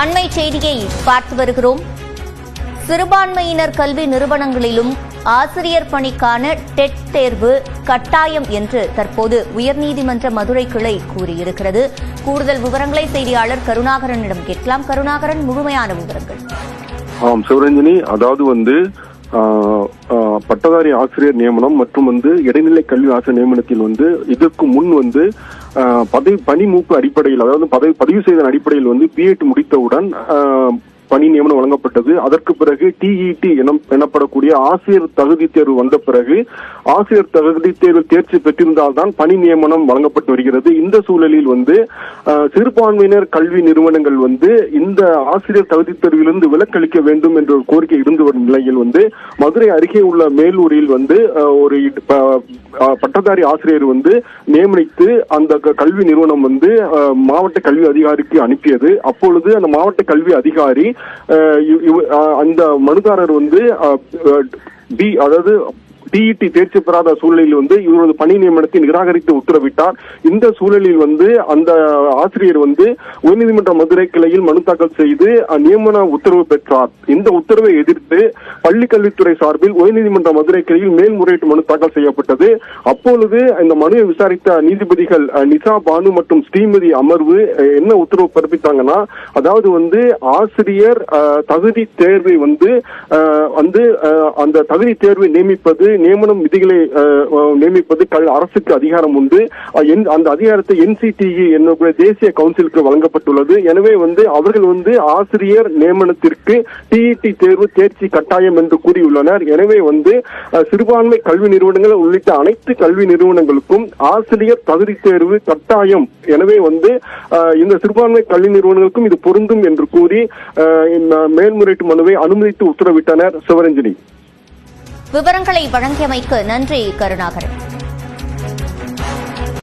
அண்மை செய்தியை பார்த்து வருகிறோம். சிறுபான்மையினர் கல்வி நிறுவனங்களிலும் ஆசிரியர் பணிக்கான டெட் தேர்வு கட்டாயம் என்று தற்போது உயர்நீதிமன்ற மதுரை கிளை கூறியிருக்கிறது. கூடுதல் விவரங்களை செய்தியாளர் கருணாகரனிடம் கேட்கலாம். கருணாகரன் முழுமையான விவரங்கள். ஆம் சிவரஞ்சினி அதாவது வந்து பட்டதாரி ஆசிரியர் நியமனம் மற்றும் வந்து இடைநிலை கல்வி ஆசிரியர் நியமனத்தில் வந்து இதற்கு முன் வந்து பதவி பணி மூப்பு அடிப்படையில் அதாவது பதவி பதிவு செய்த அடிப்படையில் வந்து பிஎட் முடித்தவுடன் பணி நியமனம் வழங்கப்பட்டது. அதற்கு பிறகு டிஇடி எனப்படக்கூடிய ஆசிரியர் தகுதி தேர்வு வந்த பிறகு ஆசிரியர் தகுதி தேர்வு தேர்ச்சி பெற்றிருந்தால்தான் பணி நியமனம் வழங்கப்பட்டு வருகிறது. இந்த சூழலில் வந்து சிறுபான்மையினர் கல்வி நிறுவனங்கள் வந்து இந்த ஆசிரியர் தகுதி தேர்விலிருந்து விலக்களிக்க வேண்டும் என்ற ஒரு கோரிக்கை இருந்து வரும் நிலையில் வந்து மதுரை அருகே உள்ள மேலூரில் வந்து ஒரு ப- பட்டதாரி ஆசிரியர் வந்து நியமனித்து அந்த க- கல்வி நிறுவனம் வந்து மாவட்ட கல்வி அதிகாரிக்கு அனுப்பியது. அப்பொழுது அந்த மாவட்ட கல்வி அதிகாரி அந்த மனுதாரர் வந்து பி அதாவது டிஇடி தேர்ச்சி பெறாத சூழலில் வந்து இவரது பணி நியமனத்தை நிராகரித்து உத்தரவிட்டார். இந்த சூழலில் வந்து அந்த ஆசிரியர் வந்து உயர்நீதிமன்ற மதுரை கிளையில் மனு தாக்கல் செய்து நியமன உத்தரவு பெற்றார். இந்த உத்தரவை எதிர்த்து பள்ளி கல்வித்துறை சார்பில் உயர்நீதிமன்ற மதுரை கிளையில் மேல்முறையீட்டு மனு தாக்கல் செய்யப்பட்டது. அப்பொழுது இந்த மனுவை விசாரித்த நீதிபதிகள் நிசா பானு மற்றும் ஸ்ரீமதி அமர்வு என்ன உத்தரவு பிறப்பித்தாங்கன்னா அதாவது வந்து ஆசிரியர் தகுதி தேர்வை வந்து வந்து அந்த தகுதி தேர்வை நியமிப்பது நியமனம் விதிகளை நியமிப்பது கல்- அரசுக்கு அதிகாரம் உண்டு. அந்த அதிகாரத்தை என்சிடிஇ என்னுடைய தேசிய கவுன்சிலுக்கு வழங்கப்பட்டுள்ளது. எனவே வந்து அவர்கள் வந்து ஆசிரியர் நியமனத்திற்கு டிஇடி தேர்வு தேர்ச்சி கட்டாயம் என்று கூறியுள்ளனர். எனவே வந்து சிறுபான்மை கல்வி நிறுவனங்கள் உள்ளிட்ட அனைத்து கல்வி நிறுவனங்களுக்கும் ஆசிரியர் தகுதி தேர்வு கட்டாயம். எனவே வந்து இந்த சிறுபான்மை கல்வி நிறுவனங்களுக்கும் இது பொருந்தும் என்று கூறி மேல்முறையீட்டு மனுவை அனுமதித்து உத்தரவிட்டனர் சிவரஞ்சனி விவரங்களை வழங்கியமைக்கு நன்றி கருணாகரன்.